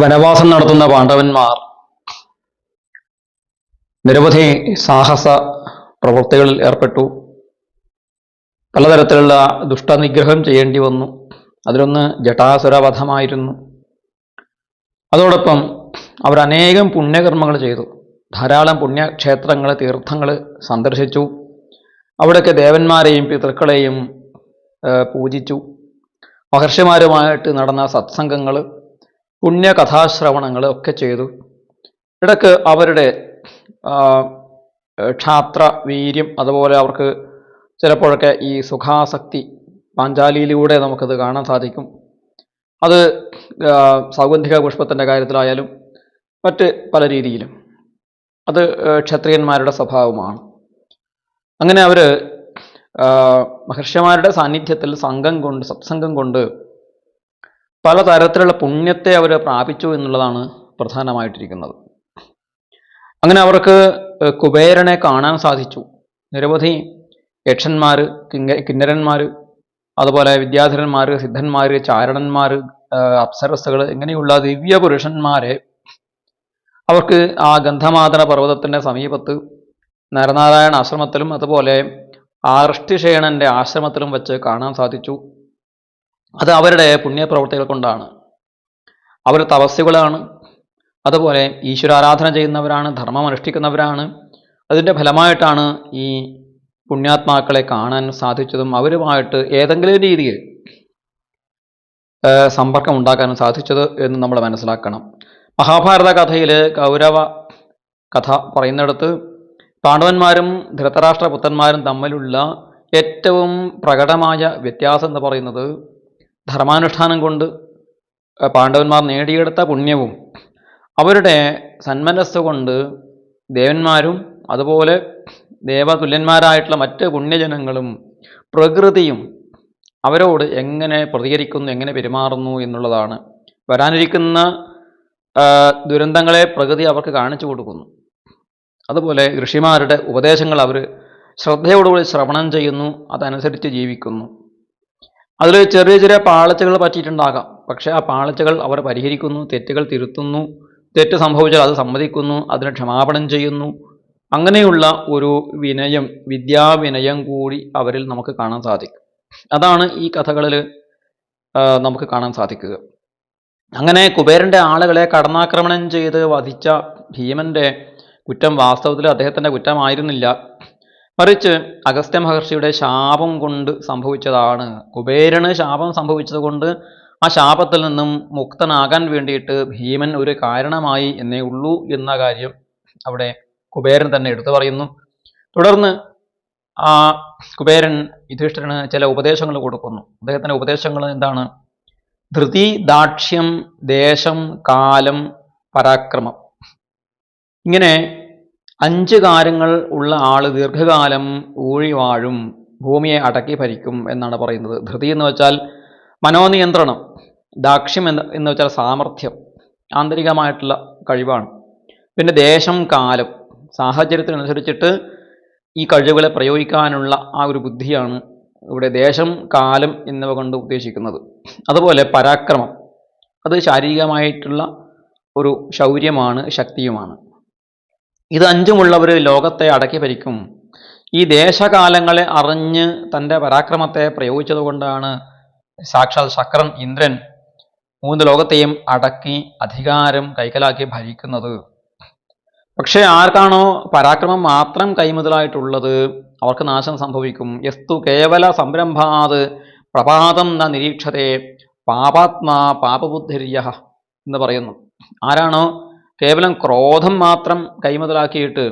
വനവാസം നടത്തുന്ന പാണ്ഡവന്മാർ നിരവധി സാഹസ പ്രവൃത്തികളിൽ ഏർപ്പെട്ടു. പലതരത്തിലുള്ള ദുഷ്ടനിഗ്രഹം ചെയ്യേണ്ടി വന്നു. അതിലൊന്ന് ജടാസുരവധമായിരുന്നു. അതോടൊപ്പം അവർ അനേകം പുണ്യകർമ്മങ്ങൾ ചെയ്തു. ധാരാളം പുണ്യക്ഷേത്രങ്ങൾ തീർത്ഥങ്ങൾ സന്ദർശിച്ചു. അവിടെയൊക്കെ ദേവന്മാരെയും പിതൃക്കളെയും പൂജിച്ചു. മഹർഷിമാരുമായിട്ട് നടന്ന സത്സംഗങ്ങൾ പുണ്യകഥാശ്രവണങ്ങൾ ഒക്കെ ചെയ്തു. ഇടയ്ക്ക് അവരുടെ ക്ഷാത്ര വീര്യം അതുപോലെ അവർക്ക് ചിലപ്പോഴൊക്കെ ഈ സുഖാസക്തി പാഞ്ചാലിയിലൂടെ നമുക്കത് കാണാൻ സാധിക്കും. അത് സൗഗന്ധിക പുഷ്പത്തിന്റെ കാര്യത്തിലായാലും മറ്റ് പല രീതിയിലും. അത് ക്ഷത്രിയന്മാരുടെ സ്വഭാവമാണ്. അങ്ങനെ അവർ മഹർഷിമാരുടെ സാന്നിധ്യത്തിൽ സംഘം കൊണ്ട് സത്സംഗം കൊണ്ട് പലതരത്തിലുള്ള പുണ്യത്തെ അവർ പ്രാപിച്ചു എന്നുള്ളതാണ് പ്രധാനമായിട്ടിരിക്കുന്നത്. അങ്ങനെ അവർക്ക് കുബേരനെ കാണാൻ സാധിച്ചു. നിരവധി യക്ഷന്മാർ കിന്നരന്മാർ അതുപോലെ വിദ്യാധരന്മാർ സിദ്ധന്മാർ ചാരണന്മാർ അപ്സരസ്സുകൾ ഇങ്ങനെയുള്ള ദിവ്യ പുരുഷന്മാരെ അവർക്ക് ആ ഗന്ധമാതന പർവതത്തിന്റെ സമീപത്ത് നരനാരായണ ആശ്രമത്തിലും അതുപോലെ ആർഷ്ടിഷേണന്റെ ആശ്രമത്തിലും വെച്ച് കാണാൻ സാധിച്ചു. അത് അവരുടെ പുണ്യപ്രവർത്തികൾ കൊണ്ടാണ്. അവർ തപസ്സുകളാണ്. അതുപോലെ ഈശ്വരാരാധന ചെയ്യുന്നവരാണ് ധർമ്മം അനുഷ്ഠിക്കുന്നവരാണ്. അതിന്റെ ഫലമായിട്ടാണ് ഈ പുണ്യാത്മാക്കളെ കാണാൻ സാധിച്ചതും അവരുമായിട്ട് ഏതെങ്കിലും രീതിയിൽ സമ്പർക്കം ഉണ്ടാക്കാനും സാധിച്ചത് എന്ന് നമ്മൾ മനസ്സിലാക്കണം. മഹാഭാരത കഥയിൽ കൗരവ കഥ പറയുന്നിടത്ത് പാണ്ഡവന്മാരും ധൃതരാഷ്ട്രപുത്രന്മാരും തമ്മിലുള്ള ഏറ്റവും പ്രകടമായ വ്യത്യാസം എന്ന് പറയുന്നത് ധർമാനുഷ്ഠാനം കൊണ്ട് പാണ്ഡവന്മാർ നേടിയെടുത്ത പുണ്യവും അവരുടെ സന്മനസ് കൊണ്ട് ദേവന്മാരും അതുപോലെ ദേവതുല്യന്മാരായിട്ടുള്ള മറ്റ് പുണ്യജനങ്ങളും പ്രകൃതിയും അവരോട് എങ്ങനെ പ്രതികരിക്കുന്നു എങ്ങനെ പെരുമാറുന്നു എന്നുള്ളതാണ്. വരാനിരിക്കുന്ന ദുരന്തങ്ങളെ പ്രകൃതി അവർക്ക് കാണിച്ചു കൊടുക്കുന്നു. അതുപോലെ ഋഷിമാരുടെ ഉപദേശങ്ങൾ അവർ ശ്രദ്ധയോടുകൂടി ശ്രവണം ചെയ്യുന്നു അതനുസരിച്ച് ജീവിക്കുന്നു. അതിൽ ചെറിയ ചെറിയ പാളിച്ചകൾ പറ്റിയിട്ടുണ്ടാകാം. പക്ഷേ ആ പാളിച്ചകൾ അവർ പരിഹരിക്കുന്നു തെറ്റുകൾ തിരുത്തുന്നു തെറ്റ് സംഭവിച്ചാൽ അത് സമ്മതിക്കുന്നു അതിന് ക്ഷമാപണം ചെയ്യുന്നു. അങ്ങനെയുള്ള ഒരു വിനയം വിദ്യാവിനയം കൂടി അവരിൽ നമുക്ക് കാണാൻ സാധിക്കും. അതാണ് ഈ കഥകളിൽ നമുക്ക് കാണാൻ സാധിക്കുക. അങ്ങനെ കുബേരന്റെ ആളുകളെ കടന്നാക്രമണം ചെയ്ത് വധിച്ച ഭീമന്റെ കുറ്റം വാസ്തവത്തിൽ അദ്ദേഹത്തിന്റെ കുറ്റമായിരുന്നില്ല. മറിച്ച് അഗസ്ത്യ മഹർഷിയുടെ ശാപം കൊണ്ട് സംഭവിച്ചതാണ്. കുബേരന് ശാപം സംഭവിച്ചത് കൊണ്ട് ആ ശാപത്തിൽ നിന്നും മുക്തനാകാൻ വേണ്ടിയിട്ട് ഭീമൻ ഒരു കാരണമായി എന്നേ ഉള്ളൂ എന്ന കാര്യം അവിടെ കുബേരൻ തന്നെ എടുത്തു പറയുന്നു. തുടർന്ന് ആ കുബേരൻ യുധിഷ്ഠിരന് ചില ഉപദേശങ്ങൾ കൊടുക്കുന്നു. അദ്ദേഹത്തിന്റെ ഉപദേശങ്ങൾ എന്താണ്? ധൃതി ദാക്ഷ്യം ദേശം കാലം പരാക്രമം. ഇങ്ങനെ അഞ്ച് കാര്യങ്ങൾ ഉള്ള ആൾ ദീർഘകാലം ഊഴി വാഴും ഭൂമിയെ അടക്കി ഭരിക്കും എന്നാണ് പറയുന്നത്. ധൃതി എന്ന് വെച്ചാൽ മനോനിയന്ത്രണം ദാക്ഷ്യം എന്ന് എന്ന് വെച്ചാൽ സാമർഥ്യം ആന്തരികമായിട്ടുള്ള കഴിവാണ്. പിന്നെ ദേശം കാലം സാഹചര്യത്തിനനുസരിച്ചിട്ട് ഈ കഴിവുകളെ പ്രയോഗിക്കാനുള്ള ആ ഒരു ബുദ്ധിയാണ് ഇവിടെ ദേശം കാലം എന്നിവ കൊണ്ട് ഉദ്ദേശിക്കുന്നത്. അതുപോലെ പരാക്രമം അത് ശാരീരികമായിട്ടുള്ള ഒരു ശൗര്യമാണ് ശക്തിയുമാണ്. ഇത് അഞ്ചുമുള്ളവർ ലോകത്തെ അടക്കി ഭരിക്കും. ഈ ദേശകാലങ്ങളെ അറിഞ്ഞ് തന്റെ പരാക്രമത്തെ പ്രയോഗിച്ചതുകൊണ്ടാണ് സാക്ഷാൽ ശക്രൻ ഇന്ദ്രൻ മൂന്ന് ലോകത്തെയും അടക്കി അധികാരം കൈക്കലാക്കി ഭരിക്കുന്നത്. പക്ഷേ ആർക്കാണോ പരാക്രമം മാത്രം കൈമുതലായിട്ടുള്ളത് അവർക്ക് നാശം സംഭവിക്കും. യസ്തു കേവല സംരംഭാത് പ്രഭാതം ന നിരീക്ഷതേ പാപാത്മാ പാപബുദ്ധിര്യ എന്ന് പറയുന്നു. ആരാണോ കേവലം ക്രോധം മാത്രം കൈമുതലാക്കിയിട്ട്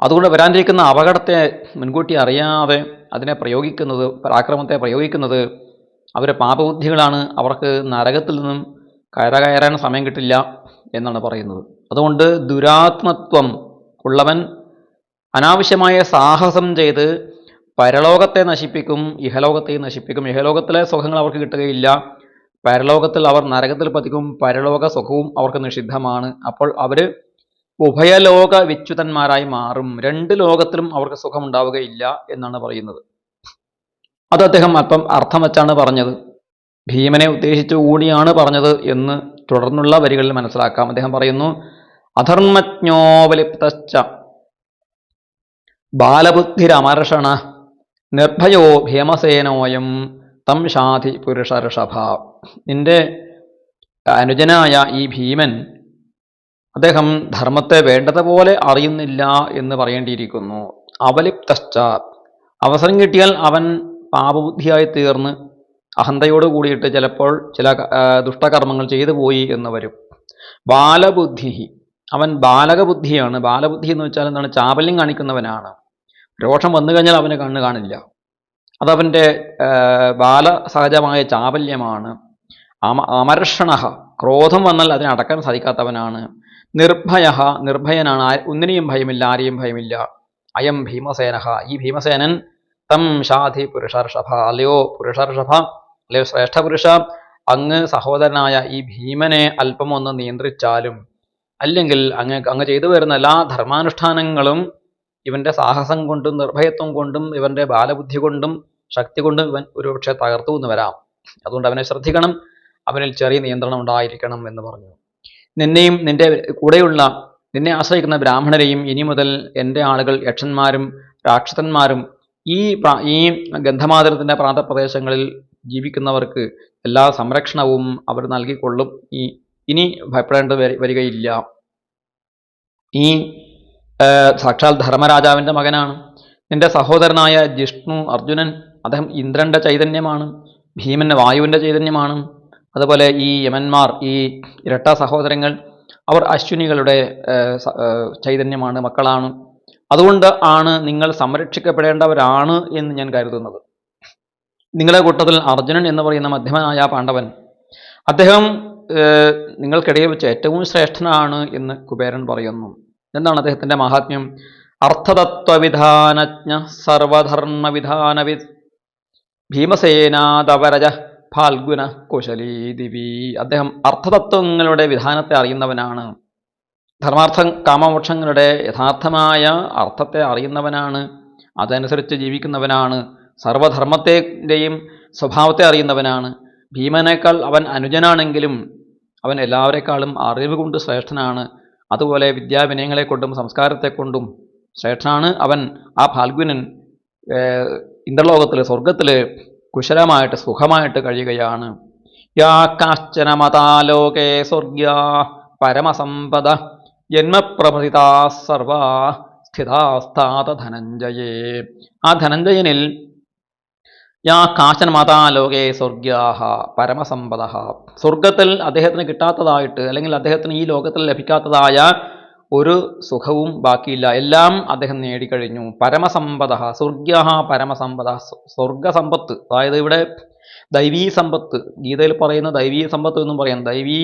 അതുകൊണ്ട് വരാനിരിക്കുന്ന അപകടത്തെ മുൻകൂട്ടി അറിയാതെ അതിനെ പ്രയോഗിക്കുന്നത് പരാക്രമത്തെ പ്രയോഗിക്കുന്നത് അവരെ പാപബുദ്ധികളാണ്. അവർക്ക് നരകത്തിൽ നിന്നും കയറകയറാൻ സമയം കിട്ടില്ല എന്നാണ് പറയുന്നത്. അതുകൊണ്ട് ദുരാത്മത്വം ഉള്ളവൻ അനാവശ്യമായ സാഹസം ചെയ്ത് പരലോകത്തെ നശിപ്പിക്കും ഇഹലോകത്തെയും നശിപ്പിക്കും. ഇഹലോകത്തിലെ സുഖങ്ങൾ അവർക്ക് കിട്ടുകയില്ല. പരലോകത്തിൽ അവർ നരകത്തിൽ പതിക്കും പരലോക സുഖവും അവർക്ക് നിഷിദ്ധമാണ്. അപ്പോൾ അവർ ഉഭയലോക വിച്യുതന്മാരായി മാറും. രണ്ട് ലോകത്തിലും അവർക്ക് സുഖം ഉണ്ടാവുകയില്ല എന്നാണ് പറയുന്നത്. അത് അദ്ദേഹം അല്പം അർത്ഥം വെച്ചാണ് പറഞ്ഞത്. ഭീമനെ ഉദ്ദേശിച്ചു കൂടിയാണ് പറഞ്ഞത് എന്ന് തുടർന്നുള്ള വരികളിൽ മനസ്സിലാക്കാം. അദ്ദേഹം പറയുന്നു അധർമ്മജ്ഞോപലിപ്തശ്ച ബാലബുദ്ധിരമർഷണ നിർഭയോ ഭീമസേനോയം തം ഷാധി പുരുഷ ഋഷഭ നിന്റെ അനുജനായ ഈ ഭീമൻ അദ്ദേഹം ധർമ്മത്തെ വേണ്ടതുപോലെ അറിയുന്നില്ല എന്ന് പറയേണ്ടിയിരിക്കുന്നു. അവലിപ്തശ്ച. അവസരം കിട്ടിയാൽ അവൻ പാപബുദ്ധിയായി തീർന്ന് അഹന്തയോട് കൂടിയിട്ട് ചിലപ്പോൾ ചില ദുഷ്ടകർമ്മങ്ങൾ ചെയ്തു പോയി എന്ന് വരും. ബാലബുദ്ധി. അവൻ ബാലകബുദ്ധിയാണ്. ബാലബുദ്ധി എന്ന് വെച്ചാൽ എന്താണ്? ചാബല്യം കാണിക്കുന്നവനാണ്. രോഷം വന്നു കഴിഞ്ഞാൽ അവന് കണ്ണ് കാണില്ല. അതവന്റെ ബാല സഹജമായ ചാബല്യമാണ് അമ അമർഷണ ക്രോധം വന്നാൽ അതിനെ അടക്കാൻ സാധിക്കാത്തവനാണ്. നിർഭയ. നിർഭയനാണ്. ഒന്നിനെയും ഭയമില്ല ആരെയും ഭയമില്ല. അയം ഭീമസേന. ഈ ഭീമസേനൻ തം ഷാധി പുരുഷർഷഭ. അല്ലയോ പുരുഷർഷഭ. അല്ലയോ ശ്രേഷ്ഠ പുരുഷ. അങ്ങ് സഹോദരനായ ഈ ഭീമനെ അല്പമൊന്ന് നിയന്ത്രിച്ചാലും അല്ലെങ്കിൽ അങ്ങ് അങ്ങ് ചെയ്തു വരുന്ന എല്ലാ ധർമാനുഷ്ഠാനങ്ങളും ഇവന്റെ സാഹസം കൊണ്ടും നിർഭയത്വം കൊണ്ടും ഇവന്റെ ബാലബുദ്ധി കൊണ്ടും ശക്തി കൊണ്ടും ഇവൻ ഒരുപക്ഷെ തകർത്തു എന്ന് വരാം. അതുകൊണ്ട് അവനെ ശ്രദ്ധിക്കണം. അവനിൽ ചെറിയ നിയന്ത്രണം ഉണ്ടായിരിക്കണം എന്ന് പറഞ്ഞു. നിന്നെയും നിന്റെ കൂടെയുള്ള നിന്നെ ആശ്രയിക്കുന്ന ബ്രാഹ്മണരെയും ഇനി മുതൽ എന്റെ ആളുകൾ യക്ഷന്മാരും രാക്ഷസന്മാരും ഈ ഈ ഗന്ധമാതരത്തിന്റെ പ്രാന്തപ്രദേശങ്ങളിൽ ജീവിക്കുന്നവർക്ക് എല്ലാ സംരക്ഷണവും അവർ നൽകിക്കൊള്ളും. ഈ ഇനി ഭയപ്പെടേണ്ടത് വരികയില്ല. ഈ സാക്ഷാൽ ധർമ്മരാജാവിന്റെ മകനാണ്. നിന്റെ സഹോദരനായ ജിഷ്ണു അർജുനൻ അദ്ദേഹം ഇന്ദ്രന്റെ ചൈതന്യമാണ്. ഭീമൻ വായുവിന്റെ ചൈതന്യമാണ്. അതുപോലെ ഈ യമന്മാർ ഈ ഇരട്ട സഹോദരങ്ങൾ അവർ അശ്വിനികളുടെ ചൈതന്യമാണ് മക്കളാണ്. അതുകൊണ്ട് ആണ് നിങ്ങൾ സംരക്ഷിക്കപ്പെടേണ്ടവരാണ് എന്ന് ഞാൻ കരുതുന്നത്. നിങ്ങളുടെ കൂട്ടത്തിൽ അർജുനൻ എന്ന് പറയുന്ന മധ്യമനായ പാണ്ഡവൻ അദ്ദേഹം നിങ്ങൾക്കിടയിൽ വെച്ച് ഏറ്റവും ശ്രേഷ്ഠനാണ് എന്ന് കുബേരൻ പറയുന്നു. എന്താണ് അദ്ദേഹത്തിന്റെ മഹാത്മ്യം? അർത്ഥതത്വവിധാനജ്ഞ സർവധർമ്മവിധാനവി ഭീമസേനാദവരജ ഫാൽഗുന കുശലീ ദിവി. അദ്ദേഹം അർത്ഥതത്വങ്ങളുടെ വിധാനത്തെ അറിയുന്നവനാണ്. ധർമാർത്ഥം കാമമോക്ഷങ്ങളുടെ യഥാർത്ഥമായ അർത്ഥത്തെ അറിയുന്നവനാണ്. അതനുസരിച്ച് ജീവിക്കുന്നവനാണ്. സർവധർമ്മത്തെയും സ്വഭാവത്തെ അറിയുന്നവനാണ്. ഭീമനേക്കാൾ അവൻ അനുജനാണെങ്കിലും അവൻ എല്ലാവരെക്കാളും അറിവ് കൊണ്ട് ശ്രേഷ്ഠനാണ്. അതുപോലെ വിദ്യാവിനയങ്ങളെ കൊണ്ടും സംസ്കാരത്തെ കൊണ്ടും ശ്രേഷ്ഠനാണ് അവൻ. ആ ഫാൽഗുനൻ ഇന്ദ്രലോകത്തിൽ സ്വർഗത്തിൽ കുശലമായിട്ട് സുഖമായിട്ട് കഴിയുകയാണ്. യാ കാശ്ചന മതാലോകേ സ്വർഗ്യാ പരമസമ്പദ ജന്മപ്രഭൃതാ സർവാ സ്ഥിതാസ്ഥാത ധനഞ്ജയേ. ആ ധനഞ്ജയനിൽ യാ കാശൻ മാതാ ലോകേ സ്വർഗ്യാഹ പരമസമ്പദ സ്വർഗത്തിൽ അദ്ദേഹത്തിന് കിട്ടാത്തതായിട്ട് അല്ലെങ്കിൽ അദ്ദേഹത്തിന് ഈ ലോകത്തിൽ ലഭിക്കാത്തതായ ഒരു സുഖവും ബാക്കിയില്ല. എല്ലാം അദ്ദേഹം നേടിക്കഴിഞ്ഞു. പരമസമ്പദ സ്വർഗ്യാഹ പരമസമ്പദ സ്വർഗസമ്പത്ത് അതായത് ഇവിടെ ദൈവീ സമ്പത്ത്. ഗീതയിൽ പറയുന്ന ദൈവീ സമ്പത്ത് എന്നും പറയാം. ദൈവീ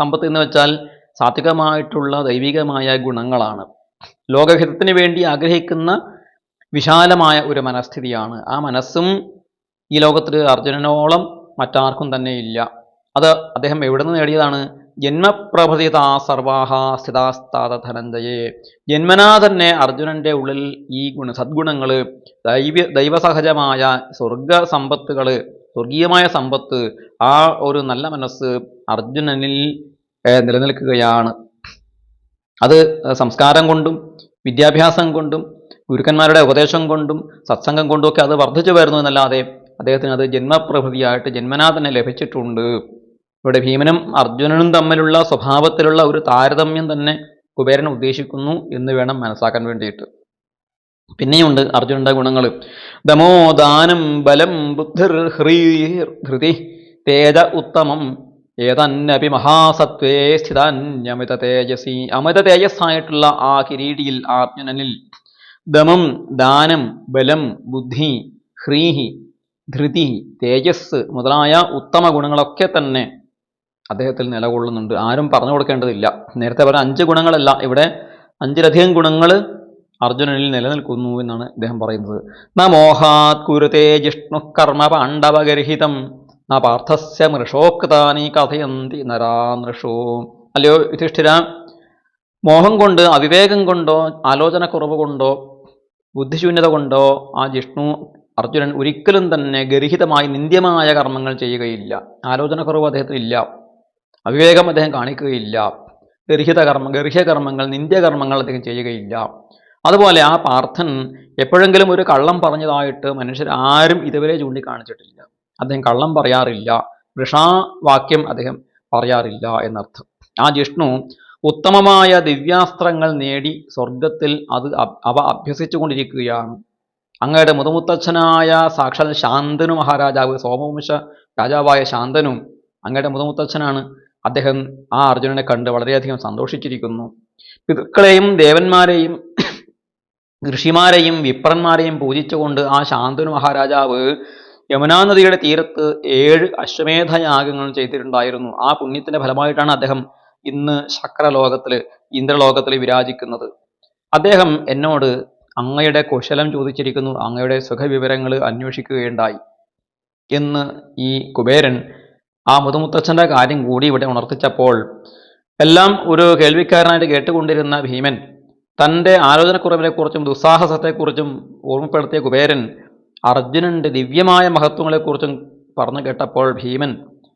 സമ്പത്ത് എന്ന് വെച്ചാൽ സാത്വികമായിട്ടുള്ള ദൈവികമായ ഗുണങ്ങളാണ്. ലോകഹിതത്തിന് വേണ്ടി ആഗ്രഹിക്കുന്ന വിശാലമായ ഒരു മനസ്ഥിതിയാണ്. ആ മനസ്സും ഈ ലോകത്തിൽ അർജുനനോളം മറ്റാർക്കും തന്നെ ഇല്ല. അത് അദ്ദേഹം എവിടെ നിന്ന് നേടിയതാണ്? ജന്മപ്രഭൃതിത സർവാഹ സ്ഥിതാസ്താത ധനഞ്ജയെ ജന്മനാ തന്നെ അർജുനന്റെ ഉള്ളിൽ ഈ ഗുണ സദ്ഗുണങ്ങൾ ദൈവ ദൈവസഹജമായ സ്വർഗ സമ്പത്തുകൾ സ്വർഗീയമായ സമ്പത്ത് ആ ഒരു നല്ല മനസ്സ് അർജുനനിൽ നിലനിൽക്കുകയാണ്. അത് സംസ്കാരം കൊണ്ടും വിദ്യാഭ്യാസം കൊണ്ടും ഗുരുക്കന്മാരുടെ ഉപദേശം കൊണ്ടും സത്സംഗം കൊണ്ടും ഒക്കെ അത് വർദ്ധിച്ചു വരുന്നു എന്നല്ലാതെ അദ്ദേഹത്തിന് അത് ജന്മപ്രഭൃതിയായിട്ട് ജന്മനാ തന്നെ ലഭിച്ചിട്ടുണ്ട്. ഇവിടെ ഭീമനും അർജുനനും തമ്മിലുള്ള സ്വഭാവത്തിലുള്ള ഒരു താരതമ്യം തന്നെ കുബേരൻ ഉദ്ദേശിക്കുന്നു എന്ന് വേണം മനസ്സാക്കാൻ വേണ്ടിയിട്ട്. പിന്നെയുണ്ട് അർജുനന്റെ ഗുണങ്ങൾ ദമോദാനം ബലം ബുദ്ധിർ ഹ്രീ ഹൃതി തേജ ഉത്തമം ഏതന്നപി മഹാസത്വേ സ്ഥിതാന്യമിത തേജസി അമിത തേജസ്സായിട്ടുള്ള ആ കിരീടിയിൽ അർജുനനിൽ ദമം ദാനം ബലം ബുദ്ധി ഹ്രീഹി ധൃതി തേജസ് മുതലായ ഉത്തമ ഗുണങ്ങളൊക്കെ തന്നെ അദ്ദേഹത്തിൽ നിലകൊള്ളുന്നുണ്ട്. ആരും പറഞ്ഞു കൊടുക്കേണ്ടതില്ല. നേരത്തെ പറഞ്ഞ അഞ്ച് ഗുണങ്ങളല്ല ഇവിടെ അഞ്ചിലധികം ഗുണങ്ങൾ അർജുനനിൽ നിലനിൽക്കുന്നു എന്നാണ് ഇദ്ദേഹം പറയുന്നത്. ന മോഹാത് കുരുതേ ജിഷ്ണു കർമ്മ പാണ്ഡവഗർഹിതം ന പാർത്ഥസ്യ മൃഷോക്താനി കഥയന്തി നരാനൃഷോ അല്ലയോ യുധിഷ്ഠിര മോഹം കൊണ്ട് അവിവേകം കൊണ്ടോ ആലോചനക്കുറവ് കൊണ്ടോ ബുദ്ധിശൂന്യത കൊണ്ടോ ആ ജിഷ്ണു അർജുനൻ ഒരിക്കലും തന്നെ ഗർഹിതമായി നിന്ദ്യമായ കർമ്മങ്ങൾ ചെയ്യുകയില്ല. ആലോചനക്കുറവ് അദ്ദേഹത്തിന് ഇല്ല. അവിവേകം അദ്ദേഹം കാണിക്കുകയില്ല. ഗർഹിത കർമ്മ ഗർഹ്യകർമ്മങ്ങൾ നിന്ദ്യകർമ്മങ്ങൾ അദ്ദേഹം ചെയ്യുകയില്ല. അതുപോലെ ആ പാർത്ഥൻ എപ്പോഴെങ്കിലും ഒരു കള്ളം പറഞ്ഞതായിട്ട് മനുഷ്യർ ആരും ഇതുവരെ ചൂണ്ടിക്കാണിച്ചിട്ടില്ല. അദ്ദേഹം കള്ളം പറയാറില്ല. വൃഷാവാക്യം അദ്ദേഹം പറയാറില്ല എന്നർത്ഥം. ആ ജിഷ്ണു ഉത്തമമായ ദിവ്യാസ്ത്രങ്ങൾ നേടി സ്വർഗത്തിൽ അത് അവ അഭ്യസിച്ചു കൊണ്ടിരിക്കുകയാണ് അങ്ങയുടെ മുതുമുത്തച്ഛനായ സാക്ഷാൽ ശാന്തനു മഹാരാജാവ് സോമവംശ രാജാവായ ശാന്തനും അങ്ങയുടെ മുതുമുത്തച്ഛനാണ്. അദ്ദേഹം ആ അർജുനനെ കണ്ട് വളരെയധികം സന്തോഷിച്ചിരിക്കുന്നു. പിതൃക്കളെയും ദേവന്മാരെയും ഋഷിമാരെയും വിപ്രന്മാരെയും പൂജിച്ചുകൊണ്ട് ആ ശാന്തനു മഹാരാജാവ് യമുനാ നദിയുടെ തീരത്ത് ഏഴ് അശ്വമേധയാഗങ്ങൾ ചെയ്തിട്ടുണ്ടായിരുന്നു. ആ പുണ്യത്തിന്റെ ഫലമായിട്ടാണ് അദ്ദേഹം ഇന്ന് ശക്രലോകത്തിൽ ഇന്ദ്രലോകത്തിൽ വിരാജിക്കുന്നത്. അദ്ദേഹം എന്നോട് അങ്ങയുടെ കുശലം ചോദിച്ചിരിക്കുന്നു അങ്ങയുടെ സുഖവിവരങ്ങൾ അന്വേഷിക്കുകയുണ്ടായി. എന്ന് ഈ കുബേരൻ ആ മുതുമുത്തച്ഛന്റെ കാര്യം കൂടി ഇവിടെ ഉണർത്തിച്ചപ്പോൾ എല്ലാം ഒരു കേൾവിക്കാരനായിട്ട് കേട്ടുകൊണ്ടിരുന്ന ഭീമൻ തന്റെ ആലോചനക്കുറവിനെക്കുറിച്ചും ദുസ്സാഹസത്തെക്കുറിച്ചും ഓർമ്മപ്പെടുത്തിയ കുബേരൻ അർജുനന്റെ ദിവ്യമായ മഹത്വങ്ങളെക്കുറിച്ചും പറഞ്ഞു കേട്ടപ്പോൾ ഭീമൻ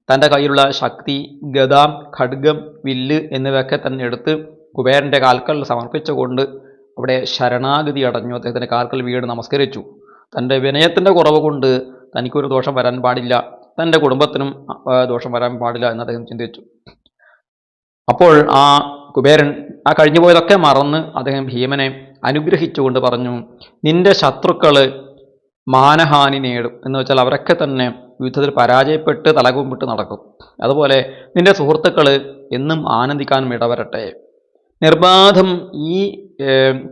തന്റെ കയ്യിലുള്ള ശക്തി ഗദാം ഖഡ്ഗം വില്ല് എന്നിവയൊക്കെ തന്നെ എടുത്ത് കുബേരന്റെ കാൽക്കൽ സമർപ്പിച്ചുകൊണ്ട് അവിടെ ശരണാഗതി അടഞ്ഞു. അദ്ദേഹത്തിന്റെ കാൽക്കൽ വീട് നമസ്കരിച്ചു. തന്റെ വിനയത്തിന്റെ കുറവ് കൊണ്ട് തനിക്കൊരു ദോഷം വരാൻ പാടില്ല. തന്റെ കുടുംബത്തിനും ദോഷം വരാൻ പാടില്ല എന്ന് അദ്ദേഹം ചിന്തിച്ചു. അപ്പോൾ ആ കുബേരൻ ആ കഴിഞ്ഞു പോയതൊക്കെ മറന്ന് അദ്ദേഹം ഭീമനെ അനുഗ്രഹിച്ചുകൊണ്ട് പറഞ്ഞു നിന്റെ ശത്രുക്കൾ മാനഹാനി നേടും. എന്ന് വെച്ചാൽ അവരൊക്കെ തന്നെ യുദ്ധത്തിൽ പരാജയപ്പെട്ട് തലകുമ്പിട്ട് നടക്കും. അതുപോലെ നിന്റെ സുഹൃത്തുക്കൾ എന്നും ആനന്ദിക്കാനും ഇടവരട്ടെ. നിർബാധം ഈ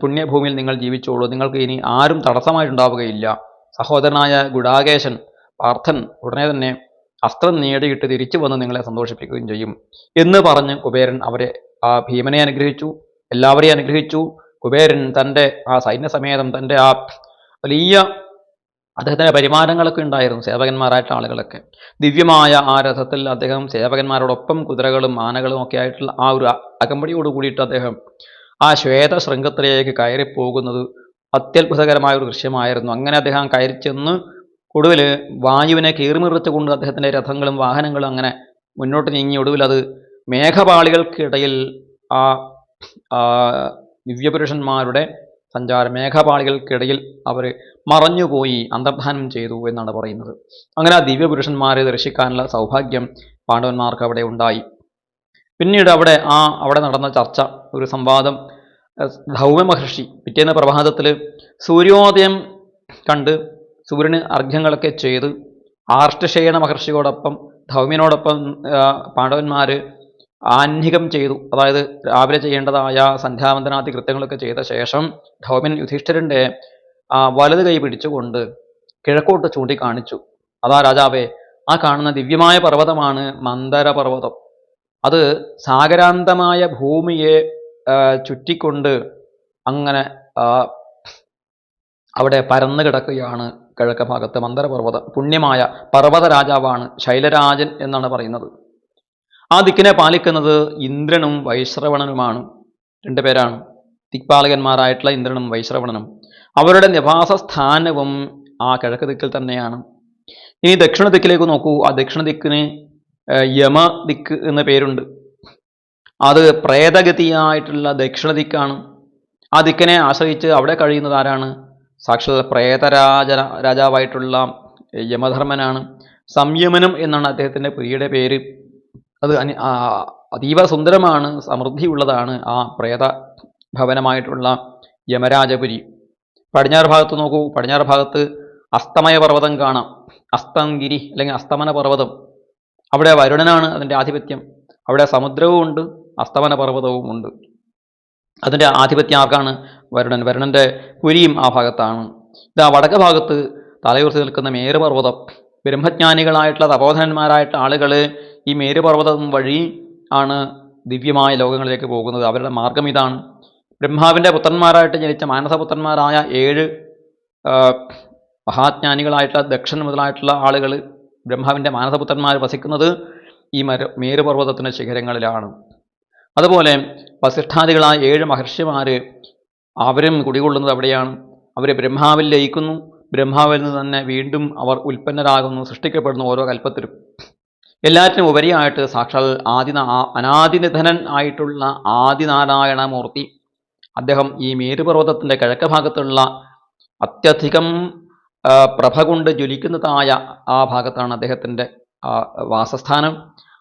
പുണ്യഭൂമിയിൽ നിങ്ങൾ ജീവിച്ചോളൂ. നിങ്ങൾക്ക് ഇനി ആരും തടസ്സമായിട്ടുണ്ടാവുകയില്ല. സഹോദരനായ ഗുഡാകേശൻ പാർത്ഥൻ ഉടനെ തന്നെ അസ്ത്രം നേടിയിട്ട് തിരിച്ചു വന്ന് നിങ്ങളെ സന്തോഷിപ്പിക്കുകയും ചെയ്യും എന്ന് പറഞ്ഞ് കുബേരൻ അവരെ ആ ഭീമനെ അനുഗ്രഹിച്ചു. എല്ലാവരെയും അനുഗ്രഹിച്ചു. കുബേരൻ തന്റെ ആ സൈന്യസമേതം തന്റെ ആ വലിയ അദ്ദേഹത്തിന്റെ പരിമാനങ്ങളൊക്കെ ഉണ്ടായിരുന്നു സേവകന്മാരായിട്ട് ആളുകളൊക്കെ. ദിവ്യമായ ആ രഥത്തിൽ അദ്ദേഹം സേവകന്മാരോടൊപ്പം കുതിരകളും ആനകളും ഒക്കെ ആയിട്ടുള്ള ആ ഒരു അകമ്പടിയോട് കൂടിയിട്ട് അദ്ദേഹം ആ ശ്വേത ശൃംഖത്തിലേക്ക് കയറിപ്പോകുന്നത് അത്യത്ഭുതകരമായ ഒരു ദൃശ്യമായിരുന്നു. അങ്ങനെ അദ്ദേഹം കയറി ചെന്ന് ഒടുവിൽ വായുവിനെ കീറിമിറിച്ചുകൊണ്ട് അദ്ദേഹത്തിന്റെ രഥങ്ങളും വാഹനങ്ങളും അങ്ങനെ മുന്നോട്ട് നീങ്ങി. ഒടുവിൽ അത് മേഘപാളികൾക്കിടയിൽ ആ ദിവ്യപുരുഷന്മാരുടെ സഞ്ചാരം മേഘപാളികൾക്കിടയിൽ അവർ മറഞ്ഞുപോയി അന്തർധാനം ചെയ്തു എന്നാണ് പറയുന്നത്. അങ്ങനെ ആ ദിവ്യപുരുഷന്മാരെ ദർശിക്കാനുള്ള സൗഭാഗ്യം പാണ്ഡവന്മാർക്ക് അവിടെ ഉണ്ടായി. പിന്നീട് അവിടെ ആ അവിടെ നടന്ന ചർച്ച ഒരു സംവാദം ധൗമ്യ മഹർഷി പിറ്റേന്ന് പ്രഭാതത്തിൽ സൂര്യോദയം കണ്ട് സൂര്യന് അർഘ്യങ്ങളൊക്കെ ചെയ്ത് ആർഷ്ടശയന മഹർഷിയോടൊപ്പം ധൗമ്യനോടൊപ്പം പാണ്ഡവന്മാർ ആഹ്നികം ചെയ്തു. അതായത് രാവിലെ ചെയ്യേണ്ടതായ സന്ധ്യാവന്തനാദി കൃത്യങ്ങളൊക്കെ ചെയ്ത ശേഷം ധൗമ്യൻ യുധിഷ്ഠിരന്റെ ആ വലത് കൈ പിടിച്ചുകൊണ്ട് കിഴക്കോട്ട് ചൂണ്ടിക്കാണിച്ചു. അതാ രാജാവേ ആ കാണുന്ന ദിവ്യമായ പർവതമാണ് മന്ദര പർവതം അത് സാഗരാന്തമായ ഭൂമിയെ ചുറ്റിക്കൊണ്ട് അങ്ങനെ അവിടെ പരന്നു കിടക്കുകയാണ് കിഴക്ക് ഭാഗത്ത് മന്ദരപർവതം. പുണ്യമായ പർവത രാജാവാണ് ശൈലരാജൻ എന്നാണ് പറയുന്നത്. ആ ദിക്കിനെ പാലിക്കുന്നത് ഇന്ദ്രനും വൈശ്രവണനുമാണ്. രണ്ടു പേരാണ്. ദിക്പാലകന്മാരായിട്ടുള്ള ഇന്ദ്രനും വൈശ്രവണനും. അവരുടെ നിവാസ സ്ഥാനവും ആ കിഴക്ക് ദിക്കിൽ തന്നെയാണ്. ഇനി ദക്ഷിണ ദിക്കിലേക്ക് നോക്കൂ. ആ ദക്ഷിണ ദിക്കിന് യമ ദിക്ക് എന്ന പേരുണ്ട്. അത് പ്രേതഗതിയായിട്ടുള്ള ദക്ഷിണ ദിക്കാണ്. ആ ദിക്കിനെ ആശ്രയിച്ച് അവിടെ കഴിയുന്നത് ആരാണ്? സാക്ഷാൽ പ്രേതരാജ രാജാവായിട്ടുള്ള യമധർമ്മനാണ്. സംയമനം എന്നാണ് അദ്ദേഹത്തിന്റെ പുരിയുടെ പേര്. അത് അതീവ സുന്ദരമാണ് സമൃദ്ധിയുള്ളതാണ് ആ പ്രേത ഭവനമായിട്ടുള്ള യമരാജപുരി. പടിഞ്ഞാറ് ഭാഗത്ത് നോക്കൂ. പടിഞ്ഞാറ് ഭാഗത്ത് അസ്തമയ പർവതം കാണാം. അസ്തംഗിരി അല്ലെങ്കിൽ അസ്തമന പർവതം. അവിടെ വരുണനാണ് അതിന്റെ ആധിപത്യം. അവിടെ സമുദ്രവും ഉണ്ട് അസ്തമന പർവതവും ഉണ്ട്. അതിന്റെ ആധിപത്യം ആർക്കാണ്? വരുണൻ. വരുണന്റെ പുരിയും ആ ഭാഗത്താണ്. ഇതാ വടക്ക് ഭാഗത്ത് തലയുർത്തി നിൽക്കുന്ന മേരുപർവതം ബ്രഹ്മജ്ഞാനികളായിട്ടുള്ള തപോധനന്മാരായിട്ടുള്ള ആളുകൾ ഈ മേരുപർവതം വഴി ആണ് ദിവ്യമായ ലോകങ്ങളിലേക്ക് പോകുന്നത്. അവരുടെ മാർഗം ഇതാണ്. ബ്രഹ്മാവിന്റെ പുത്രന്മാരായിട്ട് ജനിച്ച മാനസപുത്രന്മാരായ ഏഴ് മഹാജ്ഞാനികളായിട്ടുള്ള ദക്ഷൻ മുതലായിട്ടുള്ള ആളുകൾ ബ്രഹ്മാവിന്റെ മാനസപുത്രന്മാർ വസിക്കുന്നത് ഈ മര മേരുപർവതത്തിന്റെ ശിഖരങ്ങളിലാണ്. അതുപോലെ വസിഷ്ഠാദികളായ ഏഴ് മഹർഷിമാർ അവരും കുടികൊള്ളുന്നത് അവിടെയാണ്. അവർ ബ്രഹ്മാവിൽ ലയിക്കുന്നു. ബ്രഹ്മാവിൽ നിന്ന് തന്നെ വീണ്ടും അവർ ഉൽപ്പന്നരാകുന്നു സൃഷ്ടിക്കപ്പെടുന്നു ഓരോ കൽപ്പത്തിലും. എല്ലാറ്റിനും ഉപരിയായിട്ട് സാക്ഷാൽ ആദിന അനാദിനിധനൻ ആയിട്ടുള്ള ആദിനാരായണമൂർത്തി അദ്ദേഹം ഈ മേരുപർവതത്തിന്റെ കിഴക്ക് ഭാഗത്തുള്ള അത്യധികം പ്രഭ കൊണ്ട് ജ്വലിക്കുന്നതായ ആ ഭാഗത്താണ് അദ്ദേഹത്തിന്റെ വാസസ്ഥാനം.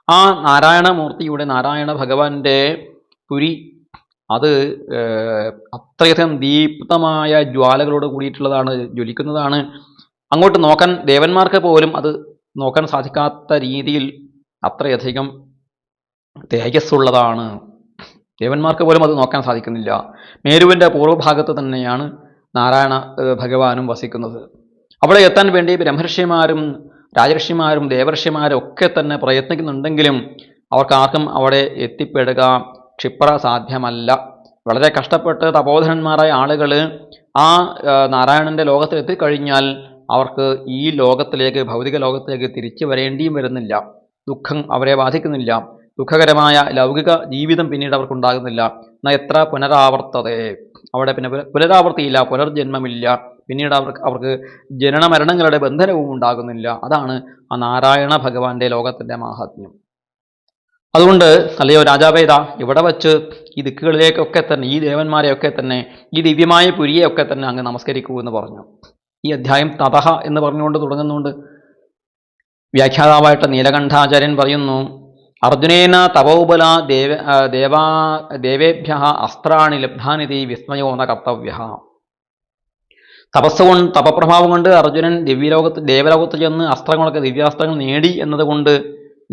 ആ നാരായണമൂർത്തിയുടെ നാരായണ ഭഗവാന്റെ പുരി അത് അത്രയധികം ദീപ്തമായ ജ്വാലകളോട് കൂടിയിട്ടുള്ളതാണ് ജ്വലിക്കുന്നതാണ്. അങ്ങോട്ട് നോക്കാൻ ദേവന്മാർക്ക് പോലും അത് നോക്കാൻ സാധിക്കാത്ത രീതിയിൽ അത്രയധികം തേജസ്സുള്ളതാണ്. ദേവന്മാർക്ക് പോലും അത് നോക്കാൻ സാധിക്കുന്നില്ല. മേരുവിന്റെ പൂർവഭാഗത്ത് തന്നെയാണ് നാരായണ ഭഗവാനും വസിക്കുന്നത്. അവിടെ എത്താൻ വേണ്ടി ബ്രഹ്മർഷിമാരും രാജർഷിമാരും ദേവർഷിമാരും ഒക്കെ തന്നെ പ്രയത്നിക്കുന്നുണ്ടെങ്കിലും അവർക്ക് ആർക്കും അവിടെ എത്തിപ്പെടുക ക്ഷിപ്ര സാധ്യമല്ല. വളരെ കഷ്ടപ്പെട്ട് തപോധനന്മാരായ ആളുകൾ ആ നാരായണന്റെ ലോകത്തിൽ എത്തിക്കഴിഞ്ഞാൽ അവർക്ക് ഈ ലോകത്തിലേക്ക് ഭൗതിക ലോകത്തിലേക്ക് തിരിച്ചു വരേണ്ടിയും വരുന്നില്ല. ദുഃഖം അവരെ ബാധിക്കുന്നില്ല. ദുഃഖകരമായ ലൗകിക ജീവിതം പിന്നീട് അവർക്കുണ്ടാകുന്നില്ല. എന്നാൽ എത്ര പുനരാവർത്തതേ. അവിടെ പിന്നെ പുന- പുനരാവർത്തിയില്ല പുനർജന്മമില്ല. പിന്നീട് അവർക്ക് അവർക്ക് ജനന മരണങ്ങളുടെ ബന്ധനവും ഉണ്ടാകുന്നില്ല. അതാണ് ആ നാരായണ ഭഗവാന്റെ ലോകത്തിന്റെ മാഹാത്മ്യം. അതുകൊണ്ട് അല്ലയോ രാജാവേദ ഇവിടെ വച്ച് ഈ ദിക്കുകളിലേക്കൊക്കെ തന്നെ ഈ ദേവന്മാരെയൊക്കെ തന്നെ ഈ ദിവ്യമായ പുരിയെയൊക്കെ തന്നെ അങ്ങ് നമസ്കരിക്കൂ എന്ന് പറഞ്ഞു. ഈ അധ്യായം തതഹ എന്ന് പറഞ്ഞുകൊണ്ട് തുടങ്ങുന്നുണ്ട്. വ്യാഖ്യാതാവായിട്ട് നീലകണ്ഠാചാര്യൻ പറയുന്നു അർജുനേന തപോബല ദേവ ദേവാ ദേവേഭ്യ അസ്ത്രാണി ലബ്ധാനിധി വിസ്മയോ എന്ന കർത്തവ്യ തപസ് കൊണ്ട് തപപ്രഭാവം കൊണ്ട് അർജുനൻ ദിവ്യലോകത്ത് ദേവലോകത്ത് ചെന്ന് അസ്ത്രങ്ങളൊക്കെ ദിവ്യാസ്ത്രങ്ങൾ നേടി എന്നതുകൊണ്ട്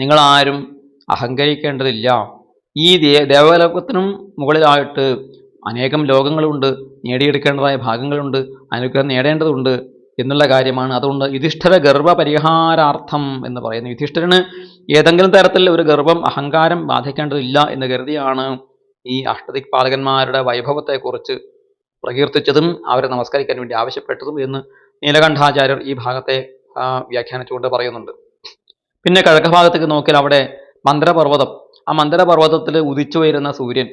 നിങ്ങളാരും അഹങ്കരിക്കേണ്ടതില്ല. ഈ ദേവലോകത്തിനും മുകളിലായിട്ട് അനേകം ലോകങ്ങളുണ്ട് നേടിയെടുക്കേണ്ടതായ ഭാഗങ്ങളുണ്ട് അനുഗ്രഹം നേടേണ്ടതുണ്ട്. എന്നുള്ള കാര്യമാണ്. അതുകൊണ്ട് യുധിഷ്ഠിര ഗർഭ പരിഹാരാർത്ഥം എന്ന് പറയുന്നു. യുധിഷ്ഠിരന് ഏതെങ്കിലും തരത്തിൽ ഒരു ഗർഭം അഹങ്കാരം ബാധിക്കേണ്ടതില്ല എന്ന് കരുതിയാണ് ഈ അഷ്ടദിക്പാലകന്മാരുടെ വൈഭവത്തെക്കുറിച്ച് പ്രകീർത്തിച്ചതും അവരെ നമസ്കരിക്കാൻ വേണ്ടി ആവശ്യപ്പെട്ടതും എന്ന് നീലകണ്ഠാചാര്യർ ഈ ഭാഗത്തെ വ്യാഖ്യാനിച്ചുകൊണ്ട് പറയുന്നുണ്ട്. പിന്നെ കിഴക്ക് ഭാഗത്തേക്ക് നോക്കിയാൽ അവിടെ മന്ദരപർവതം. ആ മന്ദരപർവതത്തിൽ ഉദിച്ചു വരുന്ന സൂര്യൻ.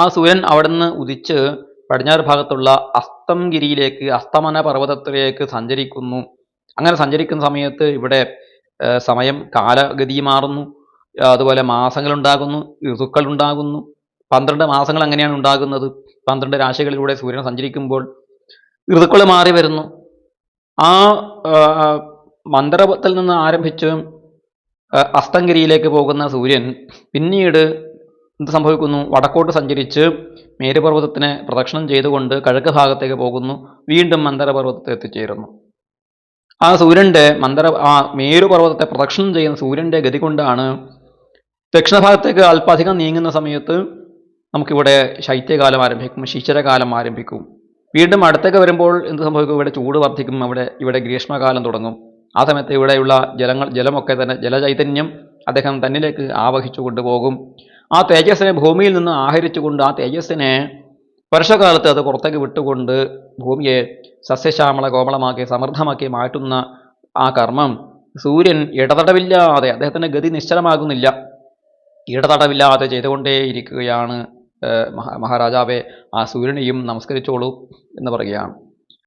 ആ സൂര്യൻ അവിടുന്ന് ഉദിച്ച് പടിഞ്ഞാറ് ഭാഗത്തുള്ള അസ്തംഗിരിയിലേക്ക് അസ്തമന പർവതത്തിലേക്ക് സഞ്ചരിക്കുന്നു. അങ്ങനെ സഞ്ചരിക്കുന്ന സമയത്ത് ഇവിടെ സമയം കാലഗതി മാറുന്നു. അതുപോലെ മാസങ്ങൾ ഉണ്ടാകുന്നു ഋതുക്കൾ ഉണ്ടാകുന്നു പന്ത്രണ്ട് മാസങ്ങൾ അങ്ങനെയാണ് ഉണ്ടാകുന്നത്. പന്ത്രണ്ട് രാശികളിലൂടെ സൂര്യൻ സഞ്ചരിക്കുമ്പോൾ ഋതുക്കൾ മാറി വരുന്നു. ആ മന്ദരത്തിൽ നിന്ന് ആരംഭിച്ച് അസ്തംഗിരിയിലേക്ക് പോകുന്ന സൂര്യൻ പിന്നീട് എന്ത് സംഭവിക്കുന്നു? വടക്കോട്ട് സഞ്ചരിച്ച് മേരുപർവതത്തിനെ പ്രദക്ഷിണം ചെയ്തുകൊണ്ട് കിഴക്ക് ഭാഗത്തേക്ക് പോകുന്നു. വീണ്ടും മന്ദരപർവതത്തെ എത്തിച്ചേരുന്നു. ആ സൂര്യന്റെ മന്ദര ആ മേരുപർവതത്തെ പ്രദക്ഷിണം ചെയ്യുന്ന സൂര്യന്റെ ഗതി കൊണ്ടാണ് ദക്ഷിണഭാഗത്തേക്ക് അല്പാധികം നീങ്ങുന്ന സമയത്ത് നമുക്കിവിടെ ശൈത്യകാലം ആരംഭിക്കും ശിശിരകാലം ആരംഭിക്കും. വീണ്ടും അടുത്തേക്ക് വരുമ്പോൾ എന്ത് സംഭവിക്കും? ഇവിടെ ചൂട് വർദ്ധിക്കും അവിടെ ഇവിടെ ഗ്രീഷ്മകാലം തുടങ്ങും. ആ സമയത്ത് ഇവിടെയുള്ള ജലങ്ങൾ ജലമൊക്കെ തന്നെ ജലചൈതന്യം അദ്ദേഹം തന്നിലേക്ക് ആവഹിച്ചു കൊണ്ടുപോകും. ആ തേജസ്സിനെ ഭൂമിയിൽ നിന്ന് ആഹരിച്ചുകൊണ്ട് ആ തേജസ്സിനെ വർഷകാലത്ത് അത് പുറത്തേക്ക് വിട്ടുകൊണ്ട് ഭൂമിയെ സസ്യശ്യാമള കോമളമാക്കി സമൃദ്ധമാക്കി മാറ്റുന്ന ആ കർമ്മം സൂര്യൻ ഇടതടവില്ലാതെ അദ്ദേഹത്തിന്റെ ഗതി നിശ്ചലമാകുന്നില്ല. ഇടതടവില്ലാതെ ചെയ്തുകൊണ്ടേയിരിക്കുകയാണ് മഹാരാജാവെ. ആ സൂര്യനെയും നമസ്കരിച്ചോളൂ എന്ന് പറയുകയാണ്.